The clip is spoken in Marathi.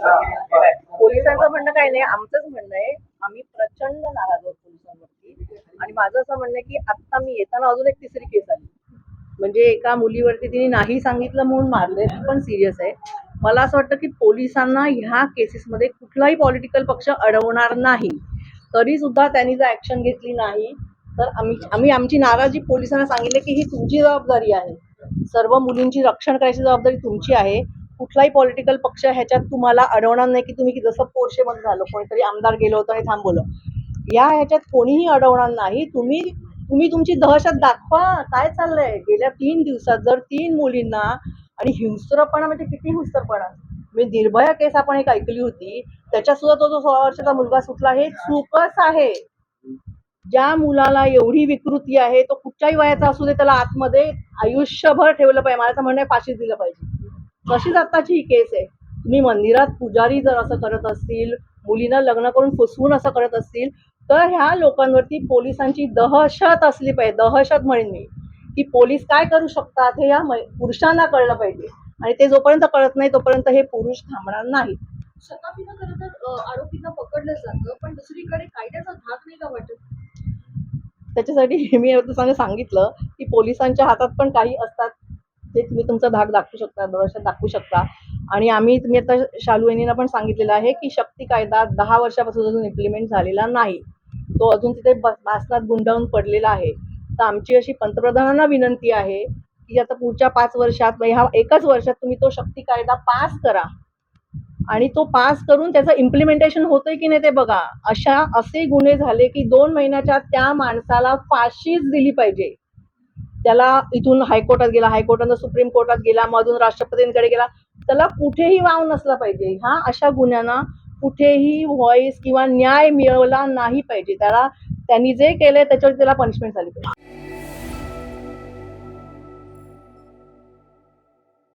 पोलिसांचं म्हणणं काही नाही आमचंच म्हणणं आहे. आम्ही प्रचंड नाराज आहोत पोलिसांवरती. आणि माझं असं म्हणणं आहे की आता मी येताना अजून एक तिसरी केस आली. म्हणजे एका मुलीवरती तिने नाही सांगितलं म्हणून मारले पण सिरियस आहे. मला असं वाटतं की पोलिसांना ह्या केसेसमध्ये कुठलाही पॉलिटिकल पक्ष अडवणार नाही. तरी सुद्धा त्यांनी जर ऍक्शन घेतली नाही तर आम्ही आम्ही आमची नाराजी पोलिसांना सांगितले की ही तुमची जबाबदारी आहे. सर्व मुलींची रक्षण करायची जबाबदारी तुमची आहे. कुठलाही पॉलिटिकल पक्ष ह्याच्यात तुम्हाला अडवणार नाही की तुम्ही जसं पोर्शेमध्ये झालं कोणीतरी आमदार गेलो होतं आणि थांबवलं या ह्याच्यात कोणीही अडवणार नाही. तुम्ही तुम्ही तुमची दहशत दाखवा. काय चाललंय? गेल्या तीन दिवसात जर तीन मुलींना आणि हिंस्रपणा म्हणजे किती हिंस्रपणा? मी निर्भया केस आपण एक ऐकली होती. त्याच्यात सुद्धा तो जो सोळा वर्षाचा मुलगा सुटला हे चूकच आहे. ज्या मुलाला एवढी विकृती आहे तो कुठच्याही वयाचा असू दे त्याला आतमध्ये आयुष्यभर ठेवलं पाहिजे. मला तर म्हणणं आहे फाशीच दिलं पाहिजे. तशीच आत्ताची ही केस आहे? तुम्ही मंदिरात पुजारी जर असं करत असतील मुलींना लग्न करून फसवून असं करत असतील तर ह्या लोकांवरती पोलिसांची दहशत असली पाहिजे. दहशत म्हणेन मी. की पोलीस काय करू शकतात हे या पुरुषांना कळलं पाहिजे. आणि ते जोपर्यंत कळत नाही तोपर्यंत हे पुरुष थांबणार नाही. शताब्दीनं खरं तर अ, आरोपींना पकडलं जातं पण दुसरीकडे कायद्याचा धाक नाही का वाटत? त्याच्यासाठी मी सांगितलं की पोलिसांच्या हातात पण काही असतात. ते तुम्ही तुमचा धाक दाखवू शकता दरवर्षात दाखवू शकता. आणि आम्ही तुम्ही आता शालू वहिनीला पण सांगितलेलं आहे की शक्ती कायदा दहा वर्षापासून अजून इम्प्लिमेंट झालेला नाही. तो अजून तिथे बस बासनात गुंडाळून पडलेला आहे. तर आमची अशी पंतप्रधानांना विनंती आहे की आता पुढच्या पाच वर्षात म्हणजे ह्या एकाच वर्षात तुम्ही तो शक्ती कायदा पास करा. आणि तो पास करून त्याचं इम्प्लिमेंटेशन होतंय की नाही ते बघा. अशा असे गुन्हे झाले की दोन महिन्याच्या त्या माणसाला फाशीच दिली पाहिजे. त्याला इथून हायकोर्टात गेला हायकोर्टानं सुप्रीम कोर्टात गेला मधून राष्ट्रपतींकडे गेला. त्याला कुठेही वाव नसला पाहिजे. ह्या अशा गुन्ह्यांना कुठेही व्हॉइस किंवा न्याय मिळवला नाही पाहिजे. त्याला त्यांनी जे केलंय त्याच्यावर त्याला पनिशमेंट झाली पाहिजे.